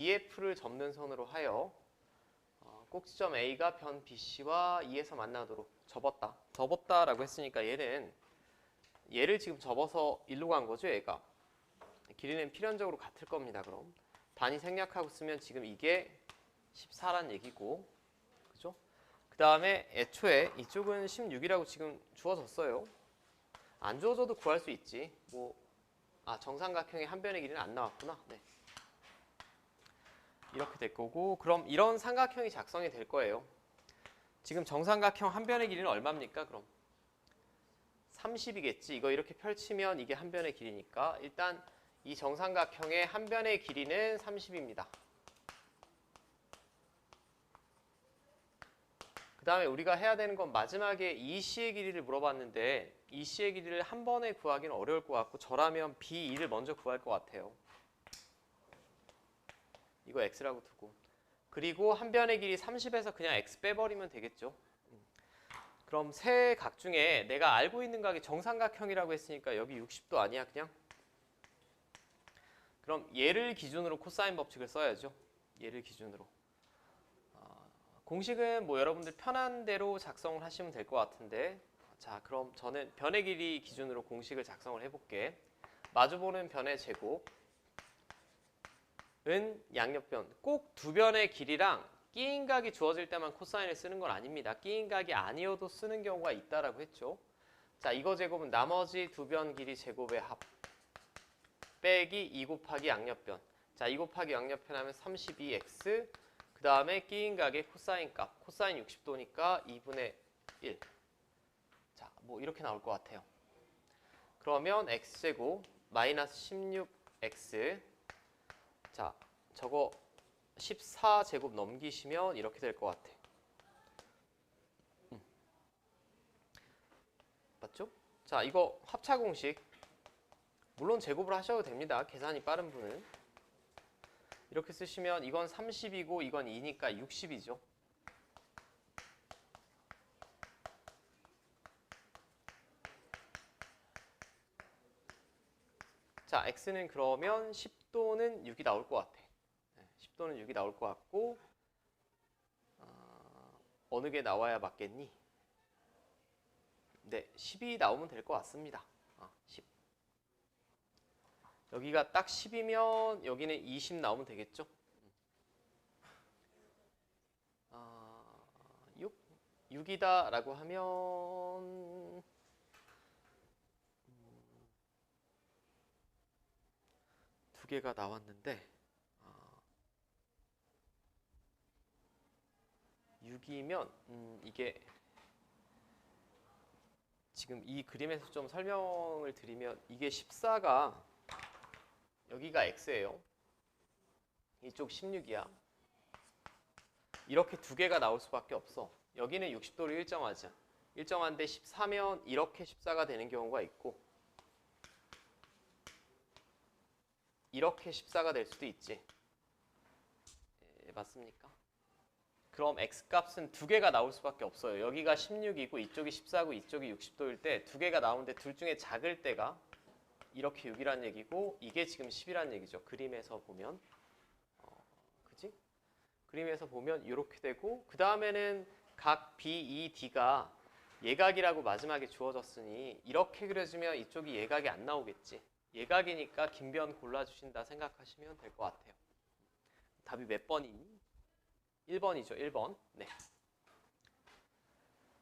EF를 접는 선으로 하여 어, 꼭지점 A가 변 BC와 E에서 만나도록 접었다. 접었다라고 했으니까 얘는 얘를 지금 접어서 일로 간 거죠, 얘가. 길이는 필연적으로 같을 겁니다. 그럼 단위 생략하고 쓰면 지금 이게 14란 얘기고, 그죠? 그 다음에 애초에 이쪽은 16이라고 지금 주어졌어요. 안 주어져도 구할 수 있지. 뭐, 아 정삼각형의 한 변의 길이는 안 나왔구나. 네. 이렇게 될 거고, 그럼 이런 삼각형이 작성이 될 거예요. 지금 정삼각형 한 변의 길이는 얼마입니까? 그럼 30이겠지. 이거 이렇게 펼치면 이게 한 변의 길이니까 일단 이 정삼각형의 한 변의 길이는 30입니다. 그 다음에 우리가 해야 되는 건 마지막에 이 C의 길이를 물어봤는데 이 C의 길이를 한 번에 구하기는 어려울 것 같고 저라면 B2를 먼저 구할 것 같아요. 이거 X라고 두고 그리고 한 변의 길이 30에서 그냥 X 빼버리면 되겠죠. 음. 그럼 세 각 중에 내가 알고 있는 각이 정삼각형이라고 했으니까 여기 60도 아니야 그냥? 그럼 얘를 기준으로 코사인 법칙을 써야죠. 얘를 기준으로. 아, 공식은 뭐 여러분들 편한 대로 작성을 하시면 될 것 같은데 자 그럼 저는 변의 길이 기준으로 공식을 작성을 해볼게. 마주보는 변의 제곱 은 양옆변 꼭 두 변의 길이랑 끼인 각이 주어질 때만 코사인을 쓰는 건 아닙니다. 끼인 각이 아니어도 쓰는 경우가 있다라고 했죠. 자 이거 제곱은 나머지 두 변 길이 제곱의 합 빼기 2 곱하기 양옆변 자 2 곱하기 양옆변 하면 32x 그 다음에 끼인 각의 코사인 값 코사인 60도니까 2분의 1 자 뭐 이렇게 나올 것 같아요. 그러면 x제곱 마이너스 16x 자, 저거 14제곱 넘기시면 이렇게 될 것 같아. 음. 맞죠? 자, 이거 합차 공식. 물론 제곱을 하셔도 됩니다. 계산이 빠른 분은. 이렇게 쓰시면 이건 30이고 이건 2니까 60이죠. 자, x는 그러면 10도는 6이 나올 것 같아. 10도는 6이 나올 것 같고 어, 느게 나와야 맞겠니? 네, 10이 나오면 될 것 같습니다. 어, 10. 여기가 딱 10이면 여기는 20 나오면 되겠죠? 어, 6? 6이다 라고 하면 개가 나왔는데 아, 6이면 음, 이게 지금 이 그림에서 좀 설명을 드리면 이게 14가 여기가 x예요. 이쪽 16이야. 이렇게 두 개가 나올 수밖에 없어. 여기는 60도로 일정하지. 일정한데 14면 이렇게 14가 되는 경우가 있고 이렇게 14가 될 수도 있지. 예, 맞습니까? 그럼 x값은 두 개가 나올 수밖에 없어요. 여기가 16이고 이쪽이 14고 이쪽이 60도일 때 두 개가 나오는데 둘 중에 작을 때가 이렇게 6이란 얘기고 이게 지금 10이란 얘기죠. 그림에서 보면 어, 그지? 그림에서 보면 이렇게 되고 그 다음에는 각 B, E, D가 예각이라고 마지막에 주어졌으니 이렇게 그려주면 이쪽이 예각이 안 나오겠지. 예각이니까 긴변 골라주신다 생각하시면 될 것 같아요. 답이 몇 번이니? 1번이죠, 1번. 네.